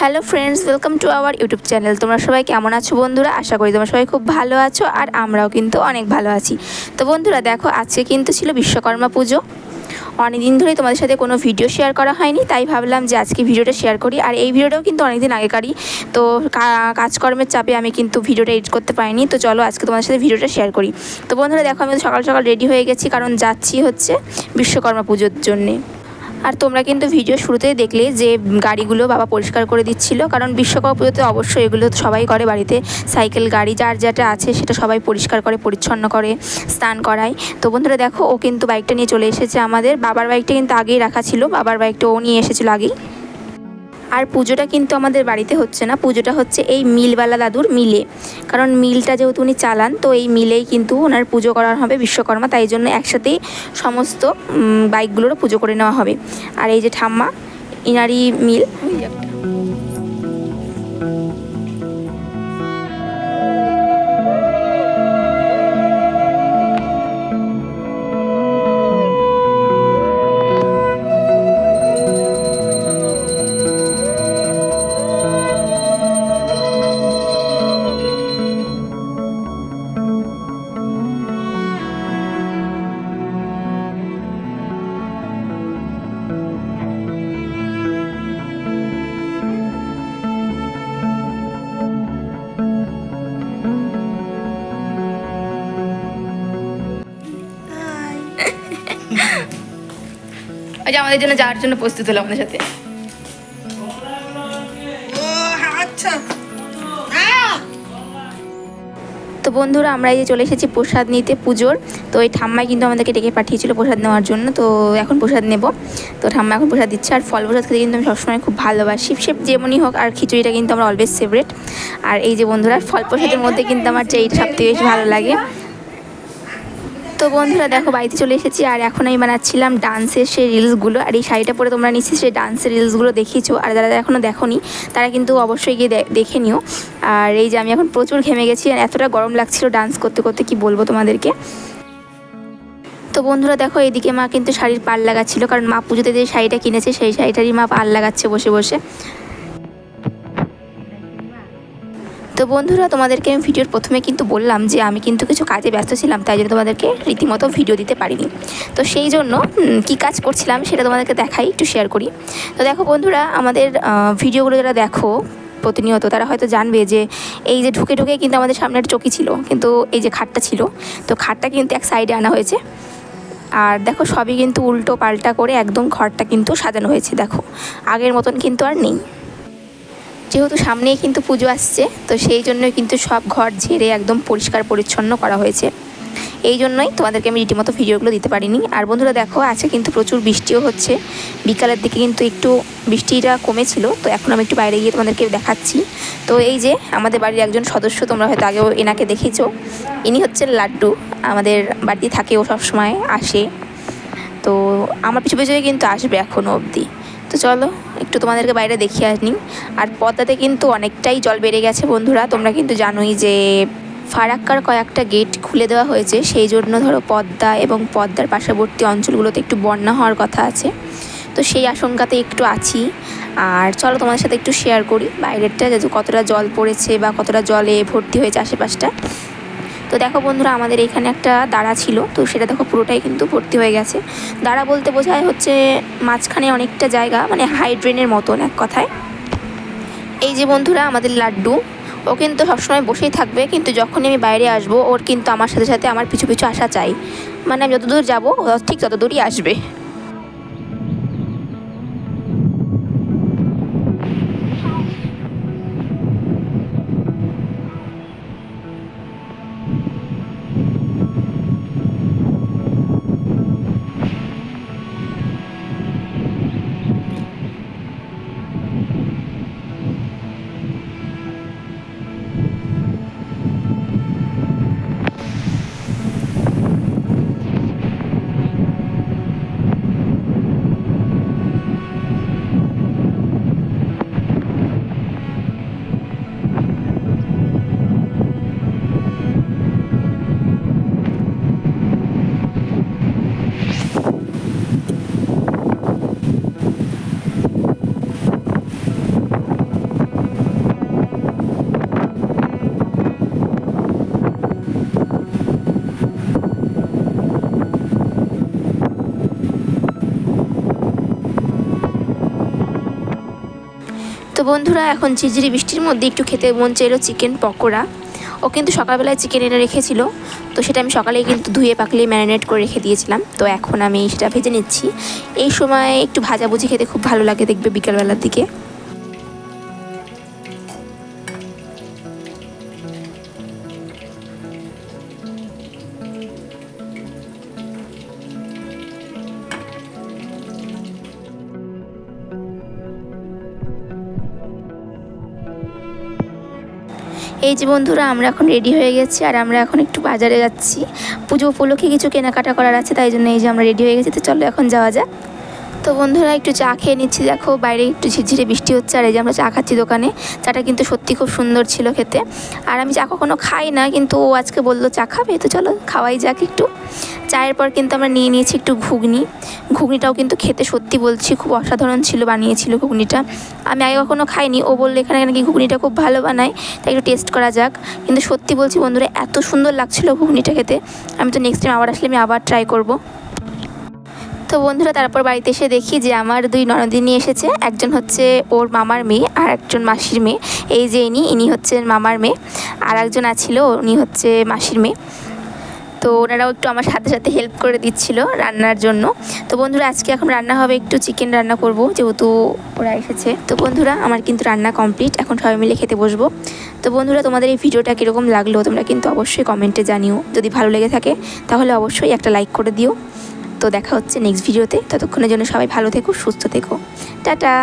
Hello friends welcome to our YouTube channel তোমরা সবাই কেমন আছো বন্ধুরা? আশা করি তোমরা সবাই খুব ভালো আছো, আর আমরাও কিন্তু অনেক ভালো আছি। তো বন্ধুরা, দেখো, আজকে কিন্তু ছিল বিশ্বকর্মা পুজো। অনেক দিন ধরেই তোমাদের সাথে কোনো ভিডিও শেয়ার করা হয়নি, তাই ভাবলাম যে আজকে ভিডিওটা শেয়ার করি। আর এই ভিডিওটাও কিন্তু অনেক দিন আগেকারই। তো কাজকর্মের চাপে আমি কিন্তু ভিডিওটা এডিট করতে পারিনি। তো চলো, আজকে তোমাদের সাথে ভিডিওটা শেয়ার করি। তো বন্ধুরা, দেখো, আমি সকাল সকাল রেডি হয়ে গেছি, কারণ যাচ্ছি হচ্ছে বিশ্বকর্মা পুজোর জন্যে। আর তোমরা কিন্তু ভিডিও শুরুতেই দেখলে যে গাড়িগুলো বাবা পরিষ্কার করে দিচ্ছিল। কারণ বিশ্বকাপ পুজোতে অবশ্যই এগুলো সবাই করে বাড়িতে। সাইকেল, গাড়ি, যার যেটা আছে সেটা সবাই পরিষ্কার করে, পরিচ্ছন্ন করে, স্নান করায়। তো বন্ধুরা দেখো, ও কিন্তু বাইকটা নিয়ে চলে এসেছে আমাদের। বাবার বাইকটা কিন্তু আগেই রাখা ছিল। বাবার বাইকটা ও নিয়ে এসেছিল আগেই। আর পুজোটা কিন্তু আমাদের বাড়িতে হচ্ছে না। পুজোটা হচ্ছে এই মিলওয়ালা দাদুর মিলে। কারণ মিলটা যেহেতু উনি চালান, তো এই মিলেই কিন্তু ওনার পুজো করা হবে বিশ্বকর্মা। তাই জন্য একসাথেই সমস্ত বাইকগুলোরও পুজো করে নেওয়া হবে। আর এই যে ঠাম্মা ইনারি মিল। যে আমাদের জন্য যাওয়ার জন্য প্রস্তুত হলো আমাদের সাথে। তো বন্ধুরা, আমরা এই যে চলে এসেছি প্রসাদ নিতে পুজোর। তো এই ঠাম্মাই কিন্তু আমাদেরকে ডেকে পাঠিয়েছিল প্রসাদ নেওয়ার জন্য। তো এখন প্রসাদ নেব। তো ঠাম্মা এখন প্রসাদ দিচ্ছে। আর ফল প্রসাদ খেতে কিন্তু আমি সবসময় খুব ভালোবাসি। সে যেমনই হোক, আর খিচুড়িটা কিন্তু আমার অলওয়েজ ফেভারেট আর এই যে বন্ধুরা, ফল প্রসাদের মধ্যে কিন্তু আমার যে এইটা সবথেকে বেশি ভালো লাগে। তো বন্ধুরা দেখো, বাড়িতে চলে এসেছি আর এখন আমি বানাচ্ছিলাম ডান্সের সেই রিলসগুলো। আর এই শাড়িটা পরে তোমরা নিশ্চয়ই সেই ডান্সের রিলসগুলো দেখিয়েছো। আর যারা এখনও দেখোনি, তারা কিন্তু অবশ্যই গিয়ে দেখে নিও। আর এই যে আমি এখন প্রচুর ঘেমে গেছি আর এতটা গরম লাগছিল ডান্স করতে করতে, কি বলব তোমাদেরকে? তো বন্ধুরা দেখো এদিকে মা কিন্তু শাড়ির পাল লাগাচ্ছিল। কারণ মা পুজোতে যে শাড়িটা কিনেছে, সেই শাড়িটারই মা পাল লাগাচ্ছে বসে বসে। তো বন্ধুরা, তোমাদেরকে আমি ভিডিওর প্রথমে কিন্তু বললাম যে আমি কিন্তু কিছু কাজে ব্যস্ত ছিলাম, তাই জন্য তোমাদেরকে রীতিমতো ভিডিও দিতে পারিনি। তো সেই জন্য কী কাজ করছিলাম সেটা তোমাদেরকে দেখাই, একটু শেয়ার করি। তো দেখো বন্ধুরা, আমাদের ভিডিওগুলো যারা দেখো, প্রতিনিয়ত তারা হয়তো জানবে যে এই যে ঢুকে ঢুকে কিন্তু আমাদের সামনে একটা চকি ছিল, কিন্তু এই যে খাটটা ছিল, তো খাটটা কিন্তু এক সাইডে আনা হয়েছে। আর দেখো সবই কিন্তু উল্টো পাল্টা করে একদম ঘরটা কিন্তু সাজানো হয়েছে, দেখো। আগের মতন কিন্তু আর নেই। যেহেতু সামনেই কিন্তু পুজো আসছে, তো সেই জন্যই কিন্তু সব ঘর ঝেড়ে একদম পরিষ্কার পরিচ্ছন্ন করা হয়েছে। এই জন্যই তোমাদেরকে আমি রীতিমতো ভিডিওগুলো দিতে পারিনি। আর বন্ধুরা দেখো, আজকে কিন্তু প্রচুর বৃষ্টিও হচ্ছে। বিকালের দিকে কিন্তু একটু বৃষ্টিটা কমেছিল, তো এখন আমি একটু বাইরে গিয়ে তোমাদেরকে দেখাচ্ছি। তো এই যে আমাদের বাড়ির একজন সদস্য, তোমরা হয়তো আগেও এনাকে দেখেছ। ইনি হচ্ছেন লাড্ডু। আমাদের বাড়িতে থাকে ও সবসময়, আসে। তো আমার পিছু পিছু কিন্তু আসবে এখনও অবধি। তো চলো, একটু তোমাদেরকে বাইরে দেখিয়ে আসনি আর পদ্মাতে কিন্তু অনেকটাই জল বেড়ে গেছে বন্ধুরা, তোমরা কিন্তু জানোই যে ফারাক্কার কয়েকটা গেট খুলে দেওয়া হয়েছে, সেই জন্য ধরো পদ্মা এবং পদ্মার পার্শ্ববর্তী অঞ্চলগুলোতে একটু বন্যা হওয়ার কথা আছে। তো সেই আশঙ্কাতে একটু আছি। আর চলো, তোমাদের সাথে একটু শেয়ার করি, বাইরেরটা যে কতটা জল পড়েছে বা কতটা জলে ভর্তি হয়েছে আশেপাশটা। তো দেখো বন্ধুরা, আমাদের এখানে একটা দাঁড়া ছিল, তো সেটা দেখো পুরোটাই কিন্তু ভর্তি হয়ে গেছে। দাঁড়া বলতে বোঝায় হচ্ছে মাঝখানে অনেকটা জায়গা মানে হাই ড্রেনের মতন এক কথায়। এই যে বন্ধুরা, আমাদের লাড্ডু, ও কিন্তু সবসময় বসেই থাকবে, কিন্তু যখনই আমি বাইরে আসব, ওর কিন্তু আমার সাথে সাথে আমার পিছু পিছু আসা চাই। মানে আমি যতদূর যাব ঠিক ততদূরই আসবে। বন্ধুরা, এখন ঝিঝিরি বৃষ্টির মধ্যে একটু খেতে মন চাইলো চিকেন পকোড়া। ও কিন্তু সকালবেলায় চিকেন এনে রেখেছিল, তো সেটা আমি সকালেই কিন্তু ধুয়ে পাকলে ম্যারিনেট করে রেখে দিয়েছিলাম। তো এখন আমি সেটা ভেজে নিচ্ছি। এই সময় একটু ভাজাভুজি খেতে খুব ভালো লাগে দেখবে বিকালবেলার দিকে। এই যে বন্ধুরা, আমরা এখন রেডি হয়ে গেছি আর আমরা এখন একটু বাজারে যাচ্ছি। পুজো উপলক্ষে কিছু কেনাকাটা করার আছে, তাই জন্য এই যে আমরা রেডি হয়ে গেছি। তো চলো এখন যাওয়া যাক। তো বন্ধুরা একটু চা খেয়ে নিচ্ছি। দেখো বাইরে একটু ঝিরঝিরে বৃষ্টি হচ্ছে আর এই যে আমরা চা খাচ্ছি দোকানে। চাটা কিন্তু সত্যি খুব সুন্দর ছিল খেতে। আর আমি চা কখনো খাই না, কিন্তু ও আজকে বলল চা খাবে, তো চলো খাওয়াই যাক একটু। চায়ের পর কিন্তু আমরা নিয়ে নিয়েছি একটু ঘুগনি। ঘুগনিটাও কিন্তু খেতে সত্যি বলছি খুব অসাধারণ ছিল, বানিয়েছিল ঘুগনিটা। আমি আগে কখনো খাইনি, ও বলল এখানে নাকি ঘুগনিটা খুব ভালো বানায়, তাই একটু টেস্ট করা যাক। কিন্তু সত্যি বলছি বন্ধুরা, এত সুন্দর লাগছিল ঘুগনিটা খেতে। আমি তো নেক্সট টাইম আবার আসলে আমি আবার ট্রাই করব। তো বন্ধুরা, তারপর বাড়িতে এসে দেখি যে আমার দুই ননদিনী এসেছে। একজন হচ্ছে ওর মামার মেয়ে আর একজন মাসির মেয়ে। এই যে ইনি ইনি হচ্ছেন মামার মেয়ে। আর একজন আছিল, উনি হচ্ছে মাসির মেয়ে। তো ওনারাও একটু আমার সাথে সাথে হেল্প করে দিচ্ছিল রান্নার জন্য। তো বন্ধুরা, আজকে এখন রান্না হবে একটু চিকেন রান্না করব, যেহেতু ওরা এসেছে। তো বন্ধুরা, আমার কিন্তু রান্না কমপ্লিট এখন সবাই মিলে খেতে বসবো। তো বন্ধুরা, তোমাদের এই ভিডিওটা কীরকম লাগল তোমরা কিন্তু অবশ্যই কমেন্টে জানিও। যদি ভালো লেগে থাকে, তাহলে অবশ্যই একটা লাইক করে দিও। তো দেখা হচ্ছে নেক্সট ভিডিওতে ততক্ষণের জন্য সবাই ভালো থেকো সুস্থ থেকো। টাটা!